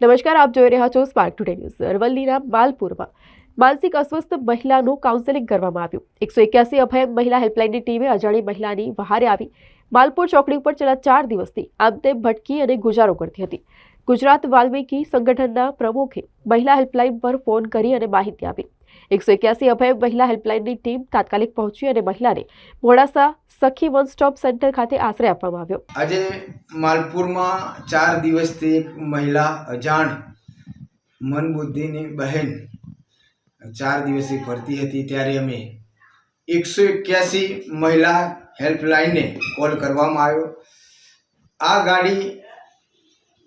નમસ્કાર, આપ જોઈ રહ્યા છો સ્પાર્ક ટુડે ન્યૂઝ અરવલ્લીના માલપુરમાં માનસિક અસ્વસ્થ મહિલાનું કાઉન્સેલિંગ કરવામાં આવ્યું. એકસો એક્યાસી અભય મહિલા હેલ્પલાઇનની ટીમે અજાણી મહિલાની વહારે આવી. માલપુર ચોકડી ઉપર છેલ્લા ચાર દિવસથી આમ તેમ ભટકી અને ગુજારો કરતી હતી. ગુજરાત વાલ્મીકી સંગઠનના પ્રમુખે મહિલા હેલ્પલાઇન પર ફોન કરી અને માહિતી આપી. એકસો એક્યાસી અભય મહિલા હેલ્પલાઇનની ટીમ તાત્કાલિક પહોંચી અને મહિલાને મોડાસા સખી વન સ્ટોપ સેન્ટર ખાતે આશ્રય આપવામાં આવ્યો. આજે માલપુરમાં ચાર દિવસથી એક મહિલા, અજાણ મન બુદ્ધિની બહેન, ચાર દિવસથી ફરતી હતી. ત્યારે અમે એકસો એક્યાસી મહિલા હેલ્પલાઇનને કોલ કરવામાં આવ્યો. આ ગાડી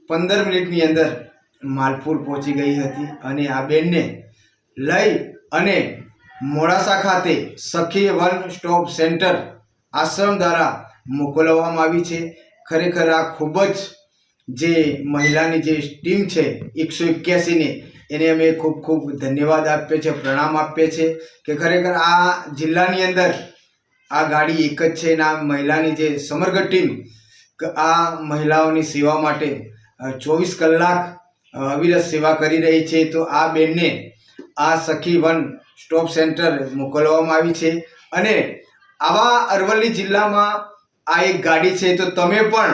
પંદર મિનિટની અંદર માલપુર પહોંચી ગઈ હતી અને આ બેનને લઈ અને મોડાસા ખાતે સખી વન સ્ટોપ સેન્ટર આશ્રમ દ્વારા મોકલવામાં આવી છે. ખરેખર આ ખૂબ જ જે મહિલાની જે ટીમ છે, એકસો એક્યાસીની, એને અમે ખૂબ ખૂબ ધન્યવાદ આપીએ છીએ, પ્રણામ આપીએ છીએ કે ખરેખર આ જિલ્લાની અંદર આ ગાડી એક જ છે. અને મહિલાની જે સમગ્ર ટીમ આ મહિલાઓની સેવા માટે ચોવીસ કલાક અવિરત સેવા કરી રહી છે. તો આ બેનને આ સખી વન સ્ટોપ સેન્ટર મોકલવામાં આવી છે અને આવા અરવલ્લી જિલ્લામાં આ એક ગાડી છે, તો તમે પણ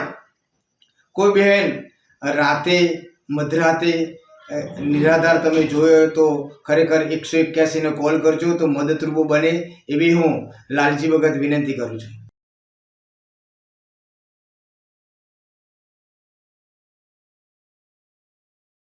કોઈ બહેન રાતે, મધરાતે નિરાધાર તમે જોયો તો ખરેખર એકસો એક્યાસીને કોલ કરજો, તો મદદરૂપ બને એવી હું લાલજી વખત વિનંતી કરું છું.